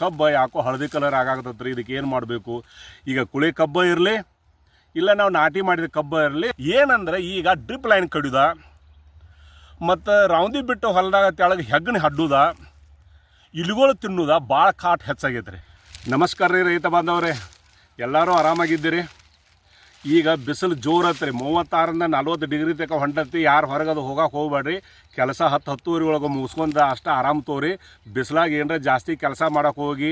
ಕಬ್ಬ ಯಾಕೋ ಹಳದಿ ಕಲರ್ ಆಗಾಕತ್ತತ್ರಿ, ಇದಕ್ಕೆ ಏನು ಮಾಡಬೇಕು? ಈಗ ಕುಳಿ ಕಬ್ಬ ಇರಲಿ, ಇಲ್ಲ ನಾವು ನಾಟಿ ಮಾಡಿದ ಕಬ್ಬ ಇರಲಿ, ಏನಂದ್ರೆ ಈಗ ಡ್ರಿಪ್ ಲೈನ್ ಕಡಿದ, ಮತ್ತು ರೌಂದಿ ಬಿಟ್ಟು ಹೊಲದಾಗ ತೆಳಗೆ ಹೆಗ್ಗಣ ಹಡ್ಡುದ, ಇಲಿಗಳು ತಿನ್ನುದ ಭಾಳ ಕಾಟ್ ಹೆಚ್ಚಾಗೈತೆ ರೀ ನಮಸ್ಕಾರ ರೀ ರೈತ ಬಾಂಧವ್ರೆ. ಎಲ್ಲರೂ ಆರಾಮಾಗಿದ್ದೀರಿ? ಈಗ ಬಿಸಿಲು ಜೋರು ರೀ ಮೂವತ್ತಾರರಿಂದ ನಲ್ವತ್ತು ಡಿಗ್ರಿ ತನಕ ಹೊಂಟತಿ ಯಾರು ಹೊರಗದು ಹೋಗಕ್ಕೆ ಹೋಗ್ಬೇಡ್ರಿ. ಕೆಲಸ ಹತ್ತು ಹತ್ತುವರೆ ಒಳಗೆ ಮುಗಿಸ್ಕೊಂಡು ಅಷ್ಟು ಆರಾಮ್ ತೋರಿ ಬಿಸಿಲಾಗ ಏನರ ಜಾಸ್ತಿ ಕೆಲಸ ಮಾಡಕ್ಕೆ ಹೋಗಿ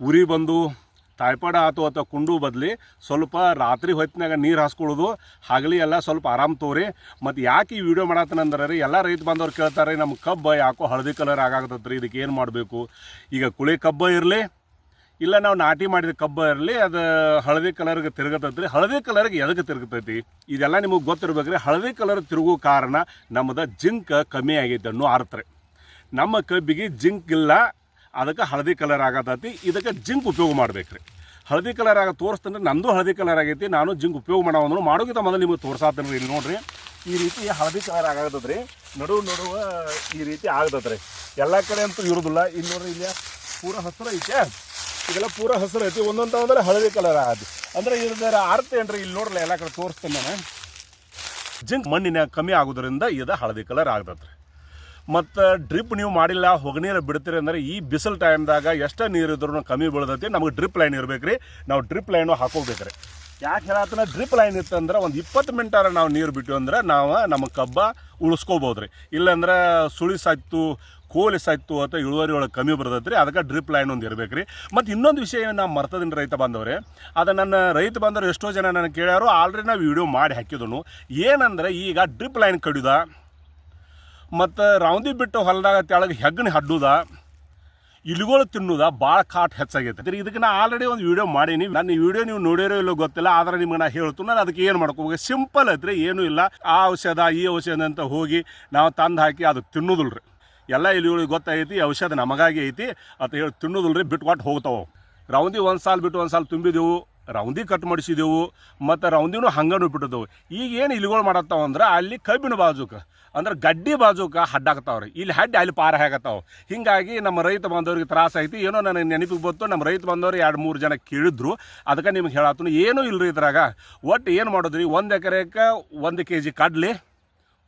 ಉರಿ ಬಂದು ಟೈಫಾಯ್ಡ್ ಆತು ಅಥವಾ ಕುಂಡು ಬದಲಿ ಸ್ವಲ್ಪ ರಾತ್ರಿ ಹೊತ್ತಿನಾಗ ನೀರು ಹಾಸ್ಕೊಳ್ಳೋದು ಹಗಲಿ ಎಲ್ಲ ಸ್ವಲ್ಪ ಆರಾಮ್ ತೋರಿ ಮತ್ತು ಯಾಕೆ ಈ ವಿಡಿಯೋ ಮಾಡತ್ತನಂದ್ರೆ ರೀ, ಎಲ್ಲ ರೈತ ಬಂದವ್ರು ಕೇಳ್ತಾರೆ ನಮ್ಮ ಕಬ್ಬು ಯಾಕೋ ಹಳದಿ ಕಲರ್ ಆಗಾಕತ್ತೈತ್ರಿ ಇದಕ್ಕೆ ಏನು ಮಾಡಬೇಕು? ಈಗ ಕುಳಿ ಕಬ್ಬ ಇರಲಿ ಇಲ್ಲ, ನಾವು ನಾಟಿ ಮಾಡಿದ ಕಬ್ಬು ಇರಲಿ, ಅದು ಹಳದಿ ಕಲರ್ಗೆ ತಿರುಗತೈತ್ರಿ. ಹಳದಿ ಕಲರ್ಗೆ ಎದಕ್ಕೆ ತಿರುಗತೈತಿ? ಇದೆಲ್ಲ ನಿಮಗೆ ಗೊತ್ತಿರ್ಬೇಕ್ರಿ. ಹಳದಿ ಕಲರ್ ತಿರುಗೋ ಕಾರಣ ನಮ್ಮದು ಜಿಂಕ್ ಕಮ್ಮಿ ಆಗೈತೆ ಅನ್ನೋ ಅರ್ಥ ರೀ. ನಮ್ಮ ಕಬ್ಬಿಗೆ ಜಿಂಕ್ ಇಲ್ಲ, ಅದಕ್ಕೆ ಹಳದಿ ಕಲರ್ ಆಗತೈತಿ. ಇದಕ್ಕೆ ಜಿಂಕ್ ಉಪಯೋಗ ಮಾಡ್ಬೇಕ್ರಿ. ಹಳದಿ ಕಲರ್ ಆಗ ತೋರಿಸ್ತಂದ್ರೆ ನಂದು ಹಳದಿ ಕಲರ್ ಆಗೈತಿ, ನಾನು ಜಿಂಕ್ ಉಪಯೋಗ ಮಾಡೋನು ಮಾಡೋಕ್ಕಿಂತ ಮೊದಲು ನಿಮಗೆ ತೋರ್ಸಾತೀನಿ ಇಲ್ಲಿ ನೋಡ್ರಿ, ಈ ರೀತಿ ಹಳದಿ ಕಲರ್ ಆಗತದ್ರಿ ನಡು ನಡುವ ಈ ರೀತಿ ಆಗತದ್ರಿ ಎಲ್ಲ ಕಡೆ ಅಂತೂ ಇರೋದಿಲ್ಲ. ಇಲ್ಲಿ ನೋಡ್ರಿ, ಇಲ್ಲಿ ಪೂರ ಹಸಿರು ಐತೆ. ಇದೆಲ್ಲ ಪೂರ ಹಸಿರು ಐತಿ. ಒಂದೊಂದು ಅಂದ್ರೆ ಹಳದಿ ಕಲರ್ ಆಗತ್ತೆ. ಅಂದ್ರೆ ಇದರ ಅರ್ಥ ಏನ್ರಿ? ಇಲ್ಲಿ ನೋಡ್ರಲ್ಲ ಎಲ್ಲ ಕಡೆ ತೋರಿಸ್ತೇನೆ ನಾನು. ಜಿಂಕ್ ಮಣ್ಣಿನ ಕಮ್ಮಿ ಆಗೋದ್ರಿಂದ ಇದು ಹಳದಿ ಕಲರ್ ಆಗ್ತತ್ರಿ ಮತ್ತು ಡ್ರಿಪ್ ನೀವು ಮಾಡಿಲ್ಲ, ಹೊಗನೀರು ಬಿಡ್ತೀರಿ ಅಂದ್ರೆ ಈ ಬಿಸಿಲು ಟೈಮ್ದಾಗ ಎಷ್ಟು ನೀರು ಇದ್ರೂ ಕಮ್ಮಿ ಬೀಳ್ತೈತಿ. ನಮಗೆ ಡ್ರಿಪ್ ಲೈನ್ ಇರ್ಬೇಕ್ರಿ ನಾವು ಡ್ರಿಪ್ ಲೈನು ಹಾಕೋಬೇಕ್ರಿ ಯಾಕೆ ಹೇಳತ್ತನ ಡ್ರಿಪ್ ಲೈನ್ ಇತ್ತಂದ್ರೆ ಒಂದು ಇಪ್ಪತ್ತು ಮಿನಿಟಾರ ನಾವು ನೀರು ಬಿಟ್ಟು ಅಂದ್ರೆ ನಾವು ನಮ್ಮ ಕಬ್ಬ ಉಳಿಸ್ಕೋಬೋದು ರೀ. ಇಲ್ಲಾಂದ್ರೆ ಸುಳಿ ಸಾಯ್ತು ಕೋಲಿ ಸತ್ತು ಅಥವಾ ಇಳುವರಿ ಒಳಗೆ ಕಮ್ಮಿ ಬರ್ತೈತೆ ರೀ ಅದಕ್ಕೆ ಡ್ರಿಪ್ ಲೈನ್ ಒಂದು ಇರಬೇಕು ರೀ ಮತ್ತು ಇನ್ನೊಂದು ವಿಷಯ ನಾವು ಮರ್ತದಿನ ರೈತ ಬಂದವ್ರೆ ಅದು ನನ್ನ ರೈತ ಬಂದವರು ಎಷ್ಟೋ ಜನ ನನಗೆ ಕೇಳ್ಯಾರು, ಆಲ್ರೆಡಿ ನಾವು ವಿಡಿಯೋ ಮಾಡಿ ಹಾಕಿದನು. ಏನಂದ್ರೆ ಈಗ ಡ್ರಿಪ್ ಲೈನ್ ಕಡಿದ, ಮತ್ತು ರೌಂದಿ ಬಿಟ್ಟು ಹೊಲದಾಗ ತೆಳಗೆ ಹೆಗ್ಗಣಿ ಹಡ್ಡುದ, ಇಲಿಗಳು ತಿನ್ನುದ ಭಾಳ ಕಾಟ್ ಹೆಚ್ಚಾಗೈತೆ ಇದಕ್ಕೆ ನಾ ಆಲ್ರೆಡಿ ಒಂದು ವಿಡಿಯೋ ಮಾಡೀನಿ. ನನ್ನ ವಿಡಿಯೋ ನೀವು ನೋಡಿರೋ ಇಲ್ಲೋ ಗೊತ್ತಿಲ್ಲ, ಆದರೆ ನಿಮ್ಗೆ ನಾ ಹೇಳ್ತು ನಾನು ಅದಕ್ಕೆ ಏನು ಮಾಡ್ಕೋಬೇಕು? ಸಿಂಪಲ್ ಐತ್ರಿ, ಏನೂ ಇಲ್ಲ. ಆ ಔಷಧ, ಈ ಔಷಧ ಅಂತ ಹೋಗಿ ನಾವು ತಂದು ಹಾಕಿ ಅದು ರೀ ಎಲ್ಲ ಇಲಿಗಳಿಗೆ ಗೊತ್ತಾಗೈತಿ, ಔಷಧ ನಮಗಾಗಿ ಐತಿ ಅಂತ ಹೇಳಿ ತಿನ್ನೋದಿಲ್ಲ ರೀ ಬಿಟ್ಕೊಟ್ಟು ಹೋಗ್ತಾವೆ. ರೌಂದಿ ಒಂದು ಸಾಲ ಬಿಟ್ಟು ಒಂದು ಸಾಲ ತುಂಬಿದೆವು ರೌಂದಿ ಕಟ್ ಮಾಡಿಸಿದೆವು, ಮತ್ತು ರೌಂದಿನೂ ಹಂಗನು ಬಿಟ್ಟಿದ್ದೆವು ಈಗ ಏನು ಇಲಿಗಳು ಮಾಡತ್ತಾವ ಅಂದ್ರೆ ಅಲ್ಲಿ ಕಬ್ಬಿನ ಬಾಜುಕ, ಅಂದ್ರೆ ಗಡ್ಡಿ ಬಾಜುಕ ಹಡ್ಡಾಗ್ತಾವ್ರಿ ಇಲ್ಲಿ ಹಡ್ಡಿ ಅಲ್ಲಿ ಪಾರ ಹಾಕತ್ತಾವ ಹಿಂಗಾಗಿ ನಮ್ಮ ರೈತ ಬಂದವ್ರಿಗೆ ತ್ರಾಸ ಐತಿ. ಏನೋ ನನಗೆ ನೆನಪಿಗೆ ಬಂತು, ನಮ್ಮ ರೈತ ಬಂದವ್ರು ಎರಡು ಮೂರು ಜನ ಕೇಳಿದ್ರು. ಅದಕ್ಕೆ ನಿಮ್ಗೆ ಹೇಳತ್ತನು ಏನೂ ಇಲ್ರಿ ಇದ್ರಾಗ. ಒಟ್ಟು ಏನು ಮಾಡೋದ್ರಿ, ಒಂದು ಎಕರೆಗೆ ಒಂದು ಕೆ ಜಿ ಕಡಲೆ,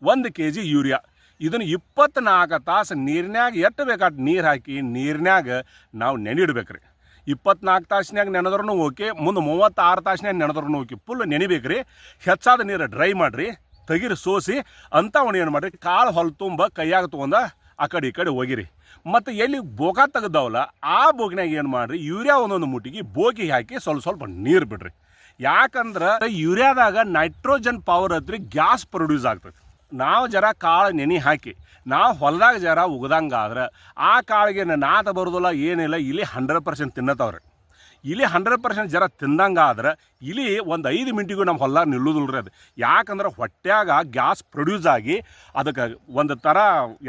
ಒಂದು ಕೆ ಜಿ ಯೂರಿಯಾ. ಇದನ್ನು ಇಪ್ಪತ್ನಾಲ್ಕು ತಾಸು ನೀರಿನಾಗ ಎಷ್ಟು ಬೇಕಾದ ನೀರು ಹಾಕಿ ನೀರಿನಾಗ ನಾವು ನೆನಿಡ್ಬೇಕ್ರಿ. ಇಪ್ಪತ್ನಾಲ್ಕು ತಾಸಿನಾಗ ನೆನೆದ್ರೂ ಓಕೆ, ಮುಂದೆ ಮೂವತ್ತಾರು ತಾಸಿನಾಗ ನೆನೆದ್ರೂ ಓಕೆ ಫುಲ್ ನೆನಿಬೇಕ್ರಿ. ಹೆಚ್ಚಾದ ನೀರು ಡ್ರೈ ಮಾಡಿರಿ, ತೆಗಿರಿ, ಸೋಸಿ ಅಂಥವನ್ನ ಏನು ಮಾಡಿರಿ ಕಾಳು ಹೊಲ ತುಂಬ, ಕೈಯಾಗ ತೊಗೊಂಡ ಆ ಕಡೆ ಈ ಕಡೆ ಹೋಗಿರಿ. ಮತ್ತು ಎಲ್ಲಿ ಬೋಗ ತೆಗ್ದವಲ್ಲ, ಆ ಬೋಗಿನಾಗ ಏನು ಮಾಡಿರಿ, ಯೂರಿಯಾ ಒಂದೊಂದು ಮುಟ್ಟಿಗೆ ಬೋಗಿ ಹಾಕಿ ಸ್ವಲ್ಪ ಸ್ವಲ್ಪ ನೀರು ಬಿಡ್ರಿ. ಯಾಕಂದ್ರೆ ಯೂರಿಯಾದಾಗ ನೈಟ್ರೋಜನ್ ಪವರ್ ಹತ್ರಿ ಗ್ಯಾಸ್ ಪ್ರೊಡ್ಯೂಸ್ ಆಗ್ತದೆ ನಾವು ಜರ ಕಾಳು ನೆನೆ ಹಾಕಿ, ನಾವು ಹೊಲದಾಗ ಜರ ಉಗ್ದಂಗಾದ್ರೆ ಆ ಕಾಳಿಗೆ ನಾತ ಬರೋದಿಲ್ಲ, ಏನಿಲ್ಲ, ಇಲ್ಲಿ ಹಂಡ್ರೆಡ್ ಪರ್ಸೆಂಟ್ ತಿನ್ನತ್ತವ್ರಿ. ಇಲಿ ಹಂಡ್ರೆಡ್ ಪರ್ಸೆಂಟ್ ಜರ ತಿಂದಂಗಾದ್ರೆ ಇಲಿ ಒಂದು ಐದು ಮಿನಿಟಿಗೂ ನಮ್ಮ ಹೊಲ್ದಾಗ ನಿಲ್ಲುದಿಲ್ಲ ರೀ ಅದು. ಯಾಕಂದ್ರೆ ಹೊಟ್ಯಾಗ ಗ್ಯಾಸ್ ಪ್ರೊಡ್ಯೂಸ್ ಆಗಿ, ಅದಕ್ಕೆ ಒಂದು ಥರ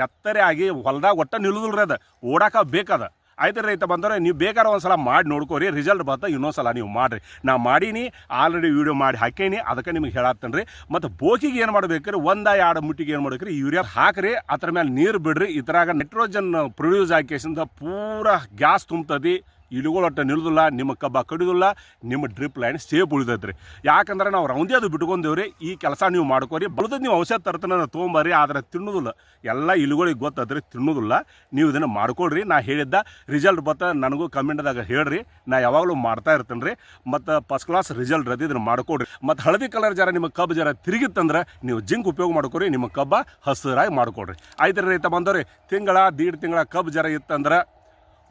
ಎತ್ತರೆ ಆಗಿ ಹೊಲ್ದಾಗ ಒಟ್ಟ ನಿಲ್ಲುದಿಲ್ಲ ರೀ ಅದು. ಓಡಾಕ ಬೇಕದ. ಆಯ್ತು ರೈತ ಬಂದರೆ ನೀವು ಬೇಕಾದ್ರೆ ಒಂದು ಸಲ ಮಾಡಿ ನೋಡ್ಕೋರಿ ರಿಸಲ್ಟ್ ಬರ್ತಾ ಇನ್ನೊಂದು ಸಲ ನೀವು ಮಾಡಿರಿ. ನಾ ಮಾಡೀನಿ ಆಲ್ರೆಡಿ ವೀಡಿಯೋ ಮಾಡಿ ಹಾಕೀನಿ, ಅದಕ್ಕೆ ನಿಮ್ಗೆ ಹೇಳತ್ತೇನೆ ರೀ ಮತ್ತು ಬೋಕಿಗೆ ಏನು ಮಾಡ್ಬೇಕ್ರಿ, ಒಂದ ಎರಡು ಮುಟ್ಟಿಗೆ ಏನು ಮಾಡ್ಬೇಕ್ರಿ ಯೂರಿಯಾ ಹಾಕ್ರಿ, ಅದ್ರ ಮೇಲೆ ನೀರು ಬಿಡ್ರಿ, ಇದ್ರಾಗ ನೈಟ್ರೋಜನ್ ಪ್ರೊಡ್ಯೂಸ್ ಹಾಕಿಸಿಂದ ಪೂರ ಗ್ಯಾಸ್ ತುಂಬ್ತದಿ. ಇಳುಗಳು ಒಟ್ಟು ನಿಲ್ಲುದಿಲ್ಲ ನಿಮ್ಮ ಕಬ್ಬ ಕಡಿದಿಲ್ಲ, ನಿಮ್ಮ ಡ್ರಿಪ್ ಲೈನ್ ಸೇಫ್ ಉಳಿದೈತ್ರಿ. ಯಾಕಂದ್ರೆ ನಾವು ರೌಂದೇ ಅದು ಬಿಟ್ಕೊಂಡೇವ್ರಿ, ಈ ಕೆಲಸ ನೀವು ಮಾಡ್ಕೋರಿ. ಬಲದ ನೀವು ಔಷಧ ತರ್ತನ ತೊಗೊಂಬರ್ರಿ, ಆದರೆ ತಿನ್ನೋದಿಲ್ಲ. ಎಲ್ಲ ಇಳುಗಳಿಗೆ ಗೊತ್ತಾದ್ರಿ ತಿನ್ನೋದಿಲ್ಲ. ನೀವು ಇದನ್ನು ಮಾಡ್ಕೊಳ್ರಿ. ನಾ ಹೇಳಿದ್ದ ರಿಸಲ್ಟ್ ಬತ್ತ ನನಗೂ ಕಮೆಂಟ್ದಾಗ ಹೇಳ್ರಿ. ನಾ ಯಾವಾಗಲೂ ಮಾಡ್ತಾ ಇರ್ತೇನೆ ರೀ ಮತ್ತು ಫಸ್ಟ್ ಕ್ಲಾಸ್ ರಿಸಲ್ಟ್ ರದ್ದು ಇದನ್ನು ಮಾಡ್ಕೊಡ್ರಿ. ಮತ್ತು ಹಳದಿ ಕಲರ್ ಜರ ನಿಮ್ಮ ಕಬ್ಬು ಜರ ತಿರುಗಿತ್ತಂದ್ರೆ ನೀವು ಜಿಂಕ್ ಉಪಯೋಗ ಮಾಡ್ಕೊರಿ, ನಿಮ್ಮ ಕಬ್ಬ ಹಸಿರಾಗಿ ಮಾಡ್ಕೊಡ್ರಿ. ಆಯ್ತು ರೀ ರೈತ ಬಂದವ್ರಿ, ತಿಂಗಳ, ದೀಡ್ ತಿಂಗಳ ಕಬ್ಬು ಜರ ಇತ್ತಂದ್ರೆ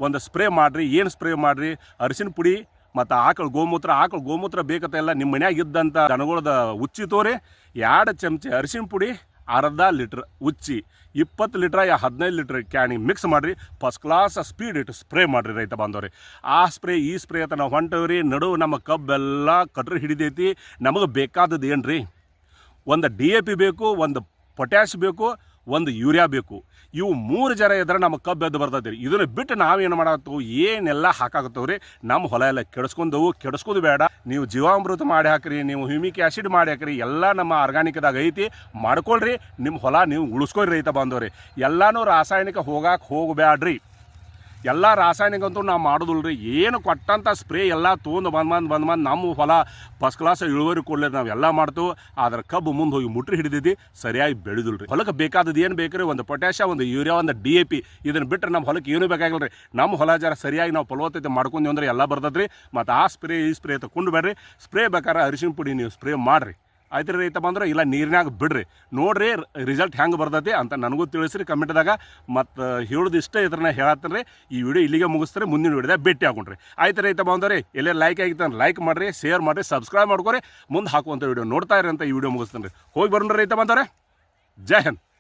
ಒಂದು ಸ್ಪ್ರೇ ಮಾಡಿರಿ, ಏನು ಸ್ಪ್ರೇ ಮಾಡಿರಿ, ಅರಿಶಿನ ಪುಡಿ ಮತ್ತು ಆಕಳ ಗೋಮೂತ್ರ, ಆಕಳು ಗೋಮೂತ್ರ ಬೇಕತ್ತ ಎಲ್ಲ ನಿಮ್ಮ ಮನ್ಯಾಗ ಇದ್ದಂಥ ದನಗಳದ ಉಚ್ಚಿ ತೋರಿ, ಎರಡು ಚಮಚ ಅರಿಶಿನ ಪುಡಿ, ಅರ್ಧ ಲೀಟ್ರ್ ಉಚ್ಚಿ, ಇಪ್ಪತ್ತು ಲೀಟ್ರ್ ಯಾ ಹದಿನೈದು ಲೀಟ್ರ್ ಕ್ಯಾನಿಗೆ ಮಿಕ್ಸ್ ಮಾಡಿರಿ ಫಸ್ಟ್ ಕ್ಲಾಸ್ ಸ್ಪೀಡ್ ಇಟ್ಟು ಸ್ಪ್ರೇ ಮಾಡಿರಿ ರೈತ ಬಾಂಧವ್ರಿ. ಆ ಸ್ಪ್ರೇ, ಈ ಸ್ಪ್ರೇ ಅಂತ ನಾವು ಹೊಂಟವ್ರಿ, ನಡು ನಮ್ಮ ಕಬ್ಬೆಲ್ಲ ಕಟ್ರಿ ಹಿಡಿದೈತಿ. ನಮಗೆ ಬೇಕಾದದ್ದು ಏನು ರೀ ಒಂದು ಡಿ ಎ ಪಿ ಬೇಕು, ಒಂದು ಪೊಟ್ಯಾಶ್ ಬೇಕು ಒಂದು ಯೂರಿಯಾ ಬೇಕು. ಇವು ಮೂರು ಜನ ಇದ್ರೆ ನಮ್ಮ ಕಬ್ಬು ಎದ್ದು ಬರ್ತೈತೆ ರೀ. ಇದನ್ನು ಬಿಟ್ಟು ನಾವೇನು ಮಾಡತ್ತವು ಏನೆಲ್ಲ ಹಾಕಾಕತ್ತವು ರೀ, ನಮ್ಮ ಹೊಲ ಎಲ್ಲ ಕೆಡಿಸ್ಕೊಂಡವು ಕೆಡಿಸ್ಕೋದು ಬೇಡ. ನೀವು ಜೀವಾಮೃತ ಮಾಡಿ ಹಾಕ್ರಿ, ನೀವು ಹ್ಯೂಮಿಕ್ ಆ್ಯಸಿಡ್ ಮಾಡಿ ಹಾಕ್ರಿ, ಎಲ್ಲ ನಮ್ಮ ಆರ್ಗಾನಿಕ್ದಾಗ ಐತಿ, ಮಾಡ್ಕೊಳ್ರಿ. ನಿಮ್ಮ ಹೊಲ ನೀವು ಉಳಿಸ್ಕೊಳ್ರಿ ರೈತ ಬಂದವ್ರಿ ಎಲ್ಲನೂ ರಾಸಾಯನಿಕ ಹೋಗಾಕೆ ಹೋಗಬೇಡ್ರಿ ಎಲ್ಲ ರಾಸಾಯನಿಕ ಅಂತೂ ನಾವು ಮಾಡೋದಿಲ್ಲ ರೀ ಏನು ಕೊಟ್ಟಂಥ ಸ್ಪ್ರೇ ಎಲ್ಲ ತೊಗೊಂಡು ಬಂದು ಬಂದು ಬಂದು ಬಂದು ನಮ್ಮ ಹೊಲ ಫಸ್ಟ್ ಕ್ಲಾಸ್ ಇಳುವರಿ ಕೊಡ್ಲಿ ನಾವು ಎಲ್ಲ ಮಾಡ್ತು. ಆದ್ರೆ ಕಬ್ಬು ಮುಂದೆ ಹೋಗಿ ಮುಟ್ರಿ ಹಿಡಿದಿದ್ದು ಸರಿಯಾಗಿ ಬೆಳೆದಿಲ್ಲ ರೀ ಹೊಲಕ್ಕೆ ಬೇಕಾದದ್ದು ಏನು ಬೇಕ್ರಿ? ಒಂದು ಪೊಟ್ಯಾಶ ಒಂದು ಯೂರಿಯಾ ಒಂದು ಡಿ ಎ ಪಿ ಇದನ್ನು ಬಿಟ್ಟರೆ ನಮ್ಮ ಹೊಲಕ್ಕೆ ಏನೂ ಬೇಕಾಗಿಲ್ಲ ರೀ ನಮ್ಮ ಹೊಲ ಜರ ಸರಿಯಾಗಿ ನಾವು ಫಲವತ್ತತೆ ಮಾಡ್ಕೊಂಡ್ವಿ ಅಂದ್ರೆ ಎಲ್ಲ ಬರ್ತದ್ರಿ. ಮತ್ತು ಆ ಸ್ಪ್ರೇ, ಈ ಸ್ಪ್ರೇ ತಗೊಂಡು ಬೇಡ್ರಿ ಸ್ಪ್ರೇ ಬೇಕಾದ್ರೆ ಅರಿಶಿನ ಪುಡಿ ನೀವು ಸ್ಪ್ರೇ ಮಾಡಿರಿ. ಆಯ್ತು ರೀ ರೈತ ಬಂದ್ರೆ, ಇಲ್ಲ ನೀರಿನಾಗ ಬಿಡ್ರಿ. ನೋಡ್ರಿ ರಿಸಲ್ಟ್ ಹೆಂಗೆ ಬರ್ತೈತಿ ಅಂತ ನನಗೂ ತಿಳಿಸ್ರಿ ಕಮೆಂಟ್ದಾಗ ಮತ್ತು ಹೇಳೋದು ಇಷ್ಟ ಇದ್ರನ್ನ ಹೇಳತ್ತೀನಿ ರೀ. ಈ ವಿಡಿಯೋ ಇಲ್ಲಿಗೆ ಮುಗಿಸ್ತಾರೆ ಮುಂದಿನ ವಿಡಿಯೋದಾಗ ಭೇಟಿ ಹಾಕೊಂಡ್ರಿ ಆಯ್ತು ರೈತ ಬಂದವ್ರಿ ಎಲ್ಲೇ ಲೈಕ್ ಆಗಿತ್ತು ಲೈಕ್ ಮಾಡಿರಿ ಶೇರ್ ಮಾಡಿರಿ ಸಬ್ಸ್ಕ್ರೈಬ್ ಮಾಡ್ಕೊರಿ. ಮುಂದೆ ಹಾಕುವಂಥ ವಿಡಿಯೋ ನೋಡ್ತಾ ಇರಿ ಅಂತ ಈ ವಿಡಿಯೋ ಮುಗಿಸ್ತೀನಿ ರೀ. ಹೋಗಿ ಬರೋಣ ರೈತ ಬಂದವ್ರೆ ಜೈ ಹಿಂದ್.